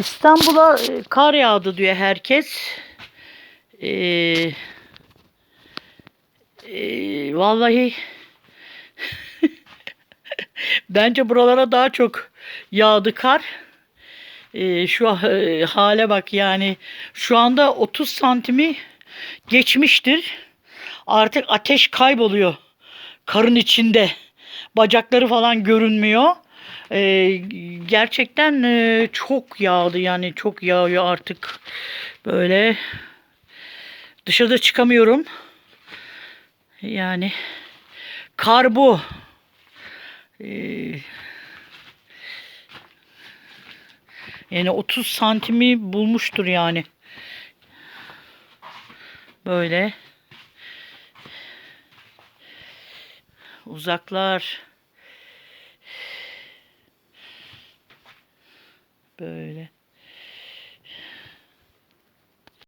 İstanbul'a e, kar yağdı diyor herkes. Ee, e, vallahi bence buralara daha çok yağdı kar. Ee, şu e, hale bak yani şu anda 30 santimi geçmiştir. Artık ateş kayboluyor karın içinde. Bacakları falan görünmüyor. Ee, gerçekten e, çok yağdı yani çok yağıyor artık. Böyle dışarıda çıkamıyorum. Yani kar bu. Ee, yani 30 santimi bulmuştur yani. Böyle. Uzaklar Böyle.